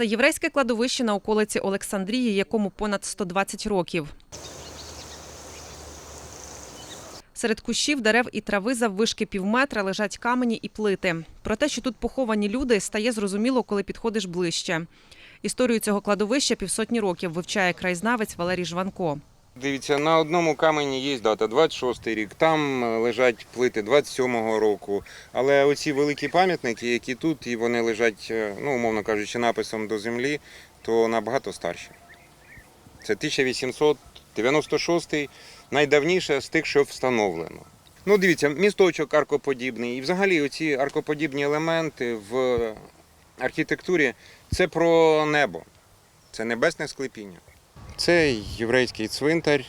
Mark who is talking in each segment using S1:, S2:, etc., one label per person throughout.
S1: Це єврейське кладовище на околиці Олександрії, якому понад 120 років. Серед кущів, дерев і трави заввишки півметра лежать камені і плити. Про те, що тут поховані люди, стає зрозуміло, коли підходиш ближче. Історію цього кладовища півсотні років вивчає краєзнавець Валерій Жванко.
S2: Дивіться, на одному камені є дата 26-й рік, там е, лежать плити 27-го року. Але оці великі пам'ятники, які тут, і вони лежать, е, ну, умовно кажучи, написом до землі, то набагато старші. Це 1896 найдавніше з тих, що встановлено. Ну, дивіться, місточок аркоподібний. І взагалі оці аркоподібні елементи в архітектурі це про небо, це небесне склепіння. Це єврейський цвинтар, е,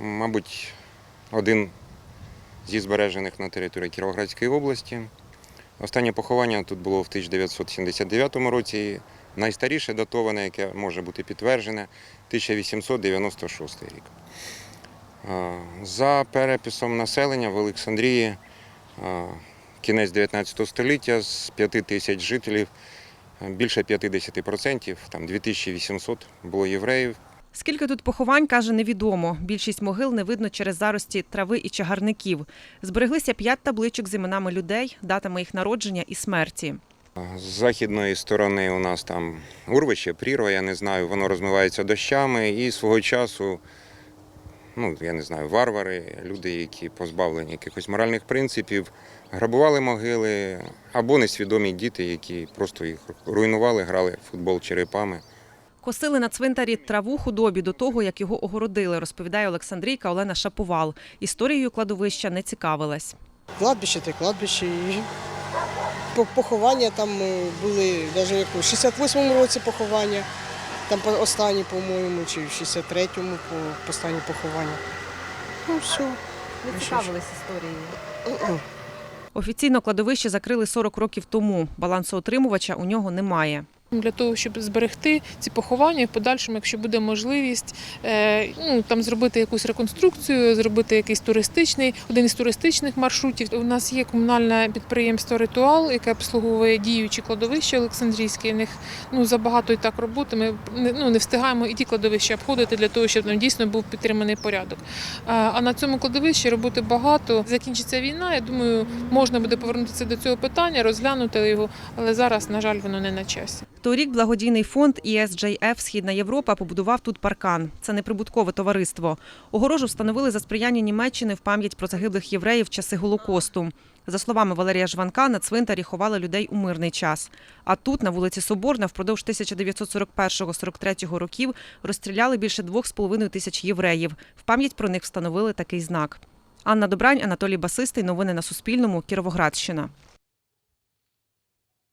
S2: мабуть, один зі збережених на території Кіровоградської області. Останнє поховання тут було в 1979 році. Найстаріше датоване, яке може бути підтверджене, 1896 рік. Е, За переписом населення в Олександрії е, кінець 19 століття з 5 тисяч жителів більше 50%, там 2800 було євреїв.
S1: Скільки тут поховань, каже, невідомо. Більшість могил не видно через зарості трави і чагарників. Збереглися п'ять табличок з іменами людей, датами їх народження і смерті.
S2: З західної сторони у нас там урвище, прірва, я не знаю, воно розмивається дощами і свого часу, ну я не знаю, варвари, люди, які позбавлені якихось моральних принципів, грабували могили або несвідомі діти, які просто їх руйнували, грали в футбол черепами.
S1: Косили на цвинтарі траву худобі до того, як його огородили, розповідає Олександрійка Олена Шаповал. Історією кладовища не цікавилась.
S3: Кладбище та кладбище. І поховання там е, були навіть як у 68-му році поховання, там по- останні, по-моєму, чи в 63-му по останні поховання. Ну все.
S1: Ви
S3: цікавились
S1: історією. Офіційно кладовище закрили 40 років тому. Балансоотримувача у нього немає.
S4: Для того, щоб зберегти ці поховання, в подальшому, якщо буде можливість, е, ну там зробити якусь реконструкцію, зробити якийсь туристичний, один із туристичних маршрутів. У нас є комунальне підприємство Ритуал, яке обслуговує діючі кладовища Олександрійські. В них ну забагато і так роботи. Ми ну, не встигаємо і ті кладовища обходити для того, щоб там дійсно був підтриманий порядок. А, а на цьому кладовищі роботи багато. Закінчиться війна. Я думаю, можна буде повернутися до цього питання, розглянути його, але зараз, на жаль, воно не на часі.
S1: Торік благодійний фонд ESJF Східна Європа побудував тут паркан. Це неприбуткове товариство. Огорожу встановили за сприяння Німеччини в пам'ять про загиблих євреїв в часи Голокосту. За словами Валерія Жванка, на цвинтарі ховали людей у мирний час. А тут, на вулиці Соборна, впродовж 1941-43 років розстріляли більше 2,5 тисяч євреїв. В пам'ять про них встановили такий знак. Анна Добрань, Анатолій Басистий. Новини на Суспільному. Кіровоградщина.